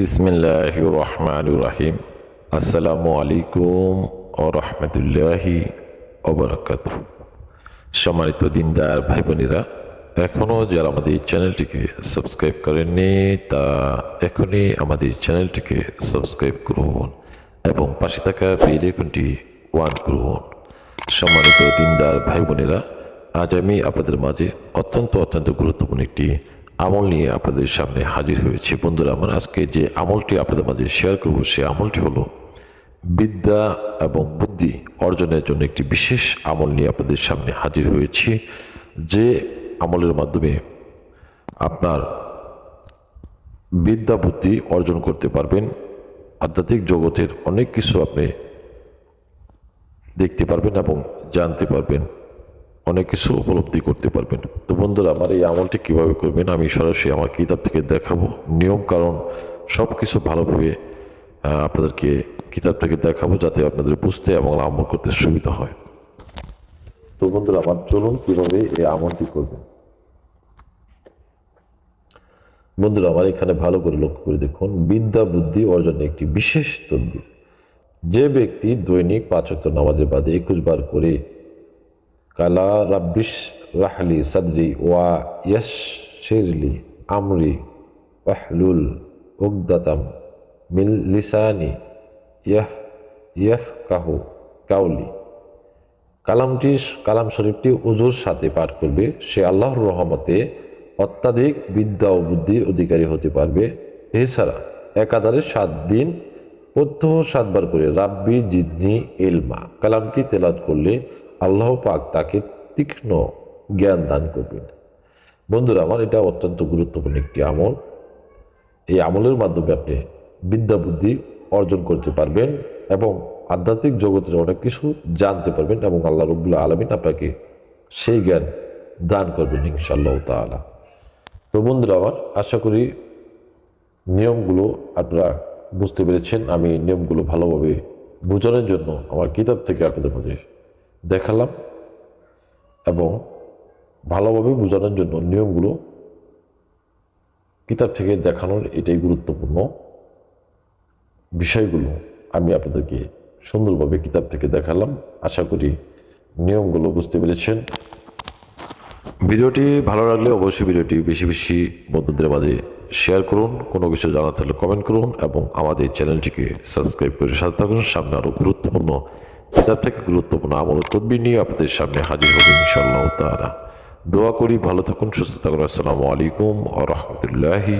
বিসমিল্লাহ আসসালামু আলাইকুম ও রহমতুল্লাহি ওবরাকাত সম্মানিত দিনদার ভাই বোনেরা এখনও যারা আমাদের চ্যানেলটিকে সাবস্ক্রাইব করেননি, তা এখনই আমাদের চ্যানেলটিকে সাবস্ক্রাইব করুন এবং পাশে থাকা বেল আইকনটি ওয়ান করুন। সম্মানিত দিনদার ভাই বোনেরা আজ আমি আপনাদের মাঝে অত্যন্ত অত্যন্ত গুরুত্বপূর্ণ একটি আমল নিয়ে আপনাদের সামনে হাজির হয়েছি। বন্ধুরা, আমার আজকে যে আমলটি আপনাদের মাঝে শেয়ার করব সে আমলটি হলো বিদ্যা এবং বুদ্ধি অর্জনের জন্য একটি বিশেষ আমল নিয়ে আপনাদের সামনে হাজির হয়েছি, যে আমলের মাধ্যমে আপনার বিদ্যা, বুদ্ধি অর্জন করতে পারবেন। আধ্যাত্মিক জগতের অনেক কিছু আপনি দেখতে পারবেন এবং জানতে পারবেন। অনেক কিছু উপলব্ধি করতে পারবেন। তো বন্ধুরা, আমার এই আমলটি কীভাবে করবেন আমি সরাসরি আমার কিতাব থেকে দেখাবো। নিয়ম, কারণ সব কিছু ভালোভাবে আপনাদেরকে কিতাব থেকে দেখাবো যাতে আপনাদের বুঝতে এবং আমল করতে সুবিধা হয়। তো বন্ধুরা, আমার চলুন কীভাবে এই আমলটি করবেন। বন্ধুরা, আমার এখানে ভালো করে লক্ষ্য করে দেখুন, বিদ্যা, বুদ্ধি অর্জনে একটি বিশেষ তদ্বির। যে ব্যক্তি দৈনিক পাঁচক্ত নামাজের বাদে একুশ বার করে কালা রাব্বিশ রাহলি সাদরি ওয়া ইয়াস শেরলি আমরি ওয়াহলুল উগদাতাম মিল লিসানি ইয়াহ ইয়াহ কাহু কাউলি কালামটি, কালাম শরীফটি উজুর সাথে পাঠ করবে। সে আল্লাহর রহমতে অত্যাধিক বিদ্যা ও বুদ্ধি অধিকারী হতে পারবে। এছাড়া একাধারে সাত দিন প্রত্যহ সাতবার করে রাব্বি জিদনি এলমা কালামটি তেলাত করলে আল্লাহ পাক তাকে তীক্ষ্ণ জ্ঞান দান করবেন। বন্ধুরা, আমার এটা অত্যন্ত গুরুত্বপূর্ণ একটি আমল। এই আমলের মাধ্যমে আপনি বিদ্যা বুদ্ধি অর্জন করতে পারবেন এবং আধ্যাত্মিক জগতের অনেক কিছু জানতে পারবেন এবং আল্লাহ রবুল্লা আলমিন আপনাকে সেই জ্ঞান দান করবেন ইনশাল্লাহ তালা তো বন্ধুরা, আমার আশা করি নিয়মগুলো আপনারা বুঝতে পেরেছেন। আমি নিয়মগুলো ভালোভাবে বোঝানোর জন্য আমার কিতাব থেকে আপনাদের মধ্যে দেখালাম এবং ভালোভাবে বোঝানোর জন্য নিয়মগুলো কিতাব থেকে দেখানোর এটাই গুরুত্বপূর্ণ বিষয়গুলো আমি আপনাদেরকে সুন্দরভাবে কিতাব থেকে দেখালাম। আশা করি নিয়মগুলো বুঝতে পেরেছেন। ভিডিওটি ভালো লাগলে অবশ্যই ভিডিওটি বেশি বেশি বন্ধুদের মাঝে শেয়ার করুন, কোনো কিছু জানা থাকলে কমেন্ট করুন এবং আমাদের চ্যানেলটিকে সাবস্ক্রাইব করে সাথে থাকুন। সামনে আরও গুরুত্বপূর্ণ কিতাব থেকে গুরুত্বপূর্ণ আমল তদ্বি নিয়ে আপনাদের সামনে হাজির হবে ইনশাআল্লাহ তারা দোয়া করি, ভালো থাকুন, সুস্থ থাকুন। আসসালামু আলাইকুম আ রহমতুল্লাহি